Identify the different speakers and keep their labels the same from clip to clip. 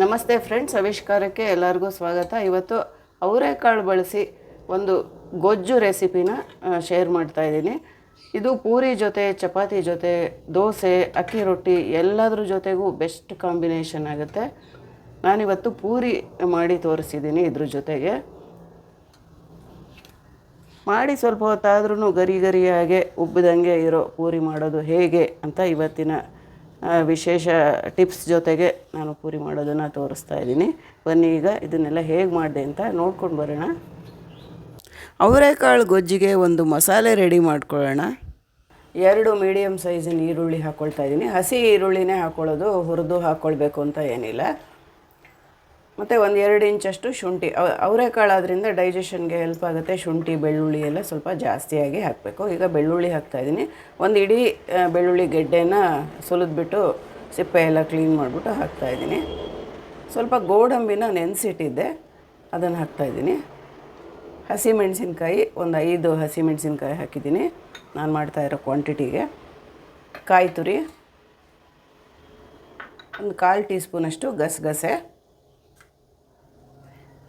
Speaker 1: ನಮಸ್ತೆ ಫ್ರೆಂಡ್ಸ್, ಆವಿಷ್ಕಾರಕ್ಕೆ ಎಲ್ಲರಿಗೂ ಸ್ವಾಗತ. ಇವತ್ತು ಅವರೆಕಾಳು ಬಳಸಿ ಒಂದು ಗೊಜ್ಜು ರೆಸಿಪಿನ ಶೇರ್ ಮಾಡ್ತಾ ಇದ್ದೀನಿ. ಇದು ಪೂರಿ ಜೊತೆ, ಚಪಾತಿ ಜೊತೆ, ದೋಸೆ, ಅಕ್ಕಿ ರೊಟ್ಟಿ, ಎಲ್ಲದ್ರ ಜೊತೆಗೂ ಬೆಸ್ಟ್ ಕಾಂಬಿನೇಷನ್ ಆಗುತ್ತೆ. ನಾನಿವತ್ತು ಪೂರಿ ಮಾಡಿ ತೋರಿಸಿದ್ದೀನಿ ಇದ್ರ ಜೊತೆಗೆ. ಮಾಡಿ ಸ್ವಲ್ಪ ಹೊತ್ತಾದ್ರೂ ಗರಿ ಗರಿಯಾಗೆ ಉಬ್ಬಿದಂಗೆ ಇರೋ ಪೂರಿ ಮಾಡೋದು ಹೇಗೆ ಅಂತ ಇವತ್ತಿನ ವಿಶೇಷ ಟಿಪ್ಸ್ ಜೊತೆಗೆ ನಾನು ಪೂರಿ ಮಾಡೋದನ್ನು ತೋರಿಸ್ತಾ ಇದ್ದೀನಿ. ಬನ್ನಿ ಈಗ ಇದನ್ನೆಲ್ಲ ಹೇಗೆ ಮಾಡಿದೆ ಅಂತ ನೋಡ್ಕೊಂಡು ಬರೋಣ. ಅವರೆಕಾಳು ಗೊಜ್ಜಿಗೆ ಒಂದು ಮಸಾಲೆ ರೆಡಿ ಮಾಡ್ಕೊಳ್ಳೋಣ. ಎರಡು ಮೀಡಿಯಮ್ ಸೈಜಿನ ಈರುಳ್ಳಿ ಹಾಕ್ಕೊಳ್ತಾ ಇದ್ದೀನಿ. ಹಸಿ ಈರುಳ್ಳಿನೇ ಹಾಕ್ಕೊಳ್ಳೋದು ಹುರಿದು ಹಾಕ್ಕೊಳ್ಬೇಕು ಅಂತ ಏನಿಲ್ಲ. ಮತ್ತು ಒಂದು ಎರಡು ಇಂಚಷ್ಟು ಶುಂಠಿ ಅವರೆಕಾಳಾದ್ರಿಂದ ಡೈಜೆಷನ್ಗೆ ಹೆಲ್ಪ್ ಆಗುತ್ತೆ. ಶುಂಠಿ, ಬೆಳ್ಳುಳ್ಳಿ ಎಲ್ಲ ಸ್ವಲ್ಪ ಜಾಸ್ತಿಯಾಗಿ ಹಾಕಬೇಕು. ಈಗ ಬೆಳ್ಳುಳ್ಳಿ ಹಾಕ್ತಾಯಿದ್ದೀನಿ ಒಂದು ಇಡೀ ಬೆಳ್ಳುಳ್ಳಿ ಗೆಡ್ಡೆನ ಸುಲಿದ್ಬಿಟ್ಟು ಸಿಪ್ಪೆ ಎಲ್ಲ ಕ್ಲೀನ್ ಮಾಡಿಬಿಟ್ಟು ಹಾಕ್ತಾಯಿದ್ದೀನಿ ಸ್ವಲ್ಪ ಗೋಡಂಬಿನ ನೆನೆಸಿಟ್ಟಿದ್ದೆ. ಅದನ್ನು ಹಾಕ್ತಾಯಿದ್ದೀನಿ ಹಸಿಮೆಣಸಿನ್ಕಾಯಿ, ಒಂದು ಐದು ಹಸಿಮೆಣಸಿನ್ಕಾಯಿ ಹಾಕಿದ್ದೀನಿ. ನಾನು ಮಾಡ್ತಾ ಇರೋ ಕ್ವಾಂಟಿಟಿಗೆ ಕಾಯಿ ತುರಿ. ಒಂದು ಕಾಲು ಟೀ ಸ್ಪೂನಷ್ಟು ಗಸಗಸೆ.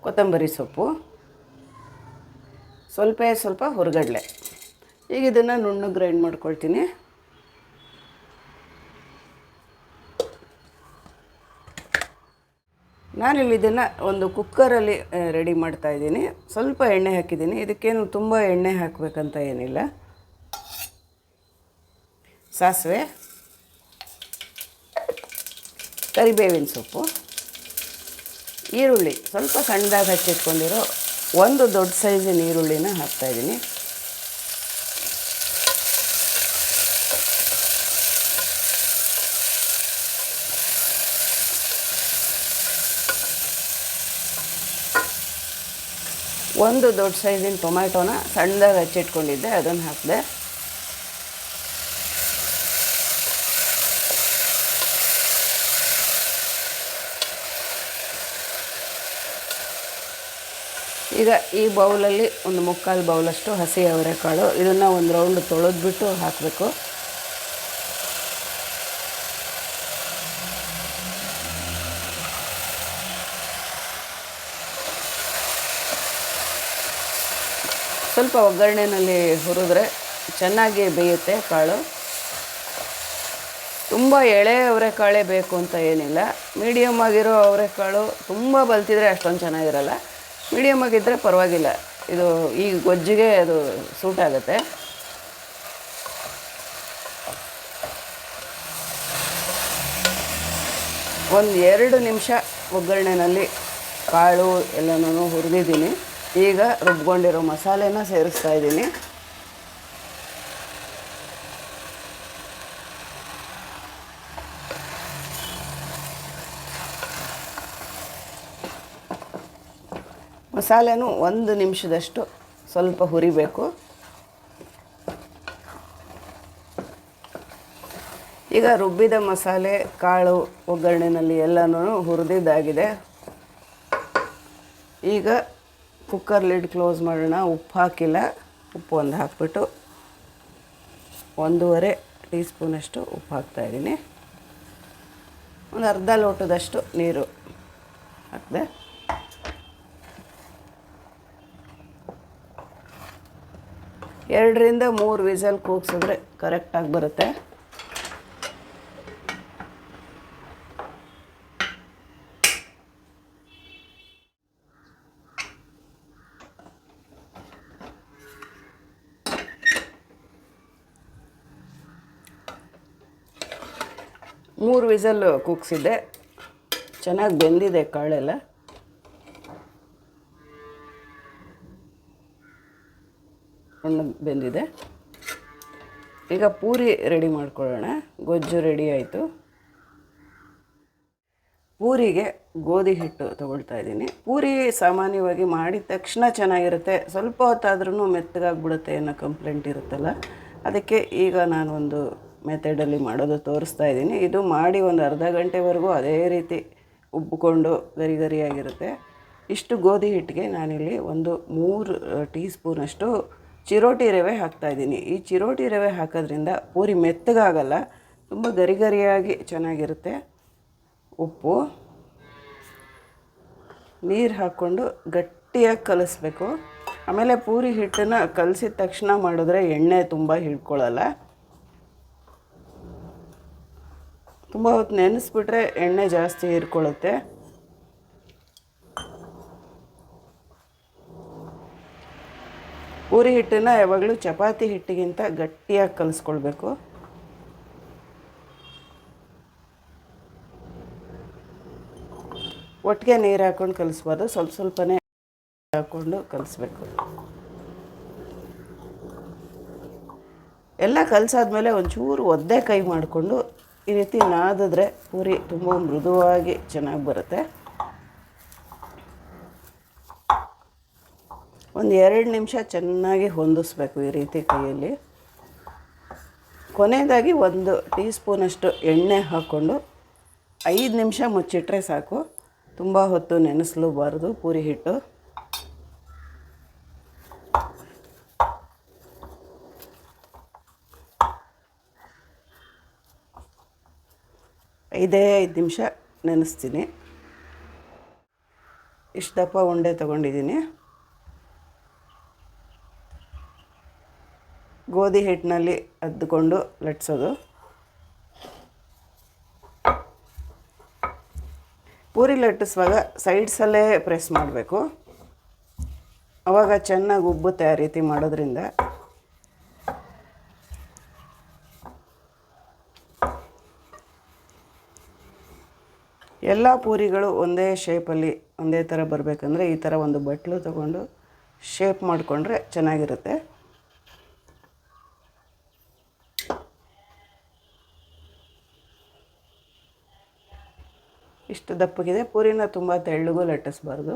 Speaker 1: ಕೊತ್ತಂಬರಿ ಸೊಪ್ಪು, ಸ್ವಲ್ಪ ಸ್ವಲ್ಪ ಹೊರಗಡಲೆ. ಈಗ ಇದನ್ನು ನುಣ್ಣು ಗ್ರೈಂಡ್ ಮಾಡ್ಕೊಳ್ತೀನಿ. ನಾನಿಲ್ಲಿ ಇದನ್ನು ಒಂದು ಕುಕ್ಕರಲ್ಲಿ ರೆಡಿ ಮಾಡ್ತಾ ಇದ್ದೀನಿ. ಸ್ವಲ್ಪ ಎಣ್ಣೆ ಹಾಕಿದ್ದೀನಿ. ಇದಕ್ಕೇನು ತುಂಬ ಎಣ್ಣೆ ಹಾಕಬೇಕಂತ ಏನಿಲ್ಲ. ಸಾಸಿವೆ, ಕರಿಬೇವಿನ ಸೊಪ್ಪು. ಈರುಳ್ಳಿ. ಸ್ವಲ್ಪ ಸಣ್ಣದಾಗಿ ಹಚ್ಚಿಟ್ಕೊಂಡಿರೋ ಒಂದು ದೊಡ್ಡ ಸೈಜಿನ ಈರುಳ್ಳಿನ ಹಾಕ್ತಾಯಿದ್ದೀನಿ ಒಂದು ದೊಡ್ಡ ಸೈಜಿನ ಟೊಮ್ಯಾಟೋನ ಸಣ್ಣದಾಗಿ ಹಚ್ಚಿಟ್ಕೊಂಡಿದ್ದೆ, ಅದನ್ನು ಹಾಕಿದೆ. ಈಗ ಈ ಬೌಲಲ್ಲಿ ಒಂದು ಮುಕ್ಕಾಲು ಬೌಲಷ್ಟು ಹಸಿ ಅವರೆಕಾಳು ಇದನ್ನು ಒಂದು ರೌಂಡ್ ತೊಳೆದ್ಬಿಟ್ಟು ಹಾಕಬೇಕು. ಸ್ವಲ್ಪ ಒಗ್ಗರಣೆಯಲ್ಲಿ ಹುರಿದ್ರೆ ಚೆನ್ನಾಗಿ ಬೇಯುತ್ತೆ ಕಾಳು. ತುಂಬ ಎಳೆ ಅವರೆಕಾಳೇ ಬೇಕು ಅಂತ ಏನಿಲ್ಲ. ಮೀಡಿಯಮ್ ಆಗಿರೋ ಅವರೆಕಾಳು ತುಂಬ ಬಲ್ತಿದ್ರೆ ಅಷ್ಟೊಂದು ಚೆನ್ನಾಗಿರಲ್ಲ. ಮೀಡಿಯಮ್ ಆಗಿದ್ದರೆ ಪರವಾಗಿಲ್ಲ. ಇದು ಈ ಗೊಜ್ಜಿಗೆ ಅದು ಸೂಟ್ ಆಗುತ್ತೆ. ಒಂದು ಎರಡು ನಿಮಿಷ ಒಗ್ಗರಣೆನಲ್ಲಿ ಕಾಳು ಎಲ್ಲನೂ ಹುರಿದಿದ್ದೀನಿ. ಈಗ ರುಬ್ಕೊಂಡಿರೋ ಮಸಾಲೆನ ಸೇರಿಸ್ತಾ ಇದ್ದೀನಿ. ಮಸಾಲೆನೂ ಒಂದು ನಿಮಿಷದಷ್ಟು ಸ್ವಲ್ಪ ಹುರಿಬೇಕು. ಈಗ ರುಬ್ಬಿದ ಮಸಾಲೆ, ಕಾಳು, ಒಗ್ಗರಣೆನಲ್ಲಿ ಎಲ್ಲನೂ ಹುರಿದಿದ್ದಾಗಿದೆ. ಈಗ ಕುಕ್ಕರ್ ಲಿಡ್ ಕ್ಲೋಸ್ ಮಾಡೋಣ. ಉಪ್ಪು ಹಾಕಿಲ್ಲ. ಉಪ್ಪು ಒಂದು ಹಾಕ್ಬಿಟ್ಟು ಒಂದೂವರೆ ಟೀ ಸ್ಪೂನಷ್ಟು ಉಪ್ಪು ಹಾಕ್ತಾಯಿದ್ದೀನಿ ಒಂದು ಅರ್ಧ ಲೋಟದಷ್ಟು ನೀರು ಹಾಕಿದೆ. ಎರಡರಿಂದ ಮೂರು ವಿಸಲ್ ಕೂಗ್ಸಿದ್ರೆ ಕರೆಕ್ಟಾಗಿ ಬರುತ್ತೆ. ಮೂರು ವಿಸಲ್ ಕೂಗ್ಸಿದ್ದೆ. ಚೆನ್ನಾಗಿ ಬೆಂದಿದೆ ಕಾಳೆಲ್ಲ. ಹಣ್ಣು ಬೆಂದಿದೆ. ಈಗ ಪೂರಿ ರೆಡಿ ಮಾಡ್ಕೊಳ್ಳೋಣ. ಗೊಜ್ಜು ರೆಡಿ ಆಯಿತು. ಪೂರಿಗೆ ಗೋಧಿ ಹಿಟ್ಟು ತಗೊಳ್ತಾ ಇದ್ದೀನಿ. ಪೂರಿ ಸಾಮಾನ್ಯವಾಗಿ ಮಾಡಿದ ತಕ್ಷಣ ಚೆನ್ನಾಗಿರುತ್ತೆ. ಸ್ವಲ್ಪ ಹೊತ್ತಾದ್ರೂ ಮೆತ್ತಗಾಗ್ಬಿಡುತ್ತೆ ಅನ್ನೋ ಕಂಪ್ಲೇಂಟ್ ಇರುತ್ತಲ್ಲ. ಅದಕ್ಕೆ ಈಗ ನಾನೊಂದು ಮೆಥಡಲ್ಲಿ ಮಾಡೋದು ತೋರಿಸ್ತಾ ಇದ್ದೀನಿ. ಇದು ಮಾಡಿ ಒಂದು ಅರ್ಧ ಗಂಟೆವರೆಗೂ ಅದೇ ರೀತಿ ಉಬ್ಬಿಕೊಂಡು ಗರಿ ಗರಿಯಾಗಿರುತ್ತೆ. ಇಷ್ಟು ಗೋಧಿ ಹಿಟ್ಟಿಗೆ ನಾನಿಲ್ಲಿ ಒಂದು ಮೂರು ಟೀ ಸ್ಪೂನಷ್ಟು ಚಿರೋಟಿ ರವೆ ಹಾಕ್ತಾಯಿದ್ದೀನಿ ಈ ಚಿರೋಟಿ ರವೆ ಹಾಕೋದ್ರಿಂದ ಪೂರಿ ಮೆತ್ತಗಾಗಲ್ಲ, ತುಂಬ ಗರಿ ಗರಿಯಾಗಿ ಚೆನ್ನಾಗಿರುತ್ತೆ. ಉಪ್ಪು, ನೀರು ಹಾಕ್ಕೊಂಡು ಗಟ್ಟಿಯಾಗಿ ಕಲಿಸ್ಬೇಕು. ಆಮೇಲೆ ಪೂರಿ ಹಿಟ್ಟನ್ನು ಕಲಸಿದ ತಕ್ಷಣ ಮಾಡಿದ್ರೆ ಎಣ್ಣೆ ತುಂಬ ಹಿಡ್ಕೊಳ್ಳಲ್ಲ ತುಂಬ ಹೊತ್ತು ನೆನೆಸ್ಬಿಟ್ರೆ ಎಣ್ಣೆ ಜಾಸ್ತಿ ಹೀರ್ಕೊಳ್ಳುತ್ತೆ ಪೂರಿ ಹಿಟ್ಟನ್ನು ಯಾವಾಗಲೂ ಚಪಾತಿ ಹಿಟ್ಟಿಗಿಂತ ಗಟ್ಟಿಯಾಗಿ ಕಲಿಸ್ಕೊಳ್ಬೇಕು. ಒಟ್ಟಿಗೆ ನೀರು ಹಾಕ್ಕೊಂಡು ಕಲಿಸ್ಬಾರ್ದು ಸ್ವಲ್ಪ ಸ್ವಲ್ಪನೇ ಹಾಕ್ಕೊಂಡು ಕಲಿಸ್ಬೇಕು. ಎಲ್ಲ ಕಲಸಾದ್ಮೇಲೆ ಒಂಚೂರು ಒದ್ದೆ ಕೈ ಮಾಡಿಕೊಂಡು ಈ ರೀತಿ ನಾದಿದ್ರೆ ಪೂರಿ ತುಂಬ ಮೃದುವಾಗಿ ಚೆನ್ನಾಗಿ ಬರುತ್ತೆ. ಒಂದು ಎರಡು ನಿಮಿಷ ಚೆನ್ನಾಗಿ ಹೊಂದಿಸ್ಬೇಕು ಈ ರೀತಿ ಕೈಯಲ್ಲಿ. ಕೊನೆಯದಾಗಿ ಒಂದು ಟೀ ಸ್ಪೂನಷ್ಟು ಎಣ್ಣೆ ಹಾಕ್ಕೊಂಡು ಐದು ನಿಮಿಷ ಮುಚ್ಚಿಟ್ರೆ ಸಾಕು. ತುಂಬ ಹೊತ್ತು ನೆನೆಸಲೂಬಾರ್ದು ಪೂರಿ ಹಿಟ್ಟು. ಐದೇ ಐದು ನಿಮಿಷ ನೆನೆಸ್ತೀನಿ. ಇಷ್ಟಪ್ಪ ಉಂಡೆ ತೊಗೊಂಡಿದ್ದೀನಿ. ಗೋಧಿ ಹಿಟ್ಟಿನಲ್ಲಿ ಅದ್ದುಕೊಂಡು ಲಟ್ಸೋದು. ಪೂರಿ ಲಟ್ಟಿಸುವಾಗ ಸೈಡ್ಸಲ್ಲೇ ಪ್ರೆಸ್ ಮಾಡಬೇಕು. ಆವಾಗ ಚೆನ್ನಾಗಿ ಉಬ್ಬುತ್ತೆ ಆ ರೀತಿ ಮಾಡೋದ್ರಿಂದ ಎಲ್ಲ ಪೂರಿಗಳು ಒಂದೇ ಶೇಪಲ್ಲಿ ಒಂದೇ ಥರ ಬರಬೇಕಂದ್ರೆ ಈ ಥರ ಒಂದು ಬಟ್ಲು ತಗೊಂಡು ಶೇಪ್ ಮಾಡಿಕೊಂಡ್ರೆ ಚೆನ್ನಾಗಿರುತ್ತೆ. ಇಷ್ಟು ದಪ್ಪಗಿದೆ. ಪೂರಿನ ತುಂಬ ತೆಳ್ಳಗೂ ಲಟ್ಟಿಸ್ಬಾರ್ದು.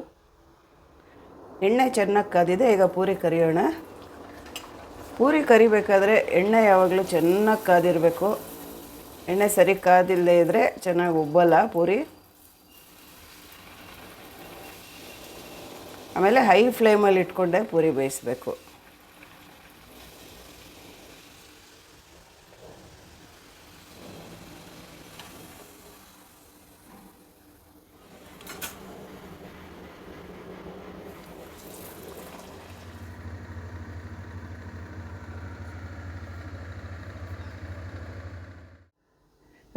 Speaker 1: ಎಣ್ಣೆ ಚೆನ್ನಾಗಿ ಕಾದಿದೆ. ಈಗ ಪೂರಿ ಕರಿಯೋಣ. ಪೂರಿ ಕರಿಬೇಕಾದ್ರೆ ಎಣ್ಣೆ ಯಾವಾಗಲೂ ಚೆನ್ನಾಗಿ ಕಾದಿರಬೇಕು. ಎಣ್ಣೆ ಸರಿ ಕಾದಿಲ್ಲದೆ ಇದ್ದರೆ ಚೆನ್ನಾಗಿ ಉಬ್ಬಲ್ಲ ಪೂರಿ. ಆಮೇಲೆ ಹೈ ಫ್ಲೇಮಲ್ಲಿ ಇಟ್ಕೊಂಡೆ ಪೂರಿ ಬೇಯಿಸಬೇಕು.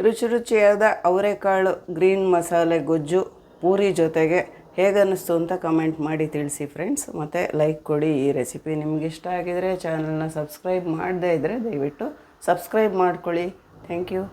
Speaker 1: ರುಚಿ ರುಚಿಯಾದ ಅವರೆಕಾಳು, ಗ್ರೀನ್ ಮಸಾಲೆ ಗೊಜ್ಜು, ಪೂರಿ ಜೊತೆಗೆ ಹೇಗನ್ನಿಸ್ತು ಅಂತ ಕಮೆಂಟ್ ಮಾಡಿ ತಿಳಿಸಿ ಫ್ರೆಂಡ್ಸ್. ಮತ್ತು ಲೈಕ್ ಕೊಡಿ, ಈ ರೆಸಿಪಿ ನಿಮ್ಗೆ ಇಷ್ಟ ಆಗಿದರೆ ಚಾನಲ್ನ ಸಬ್ಸ್ಕ್ರೈಬ್ ಮಾಡದೇ ಇದ್ದರೆ ದಯವಿಟ್ಟು ಸಬ್ಸ್ಕ್ರೈಬ್ ಮಾಡ್ಕೊಳ್ಳಿ. Thank you.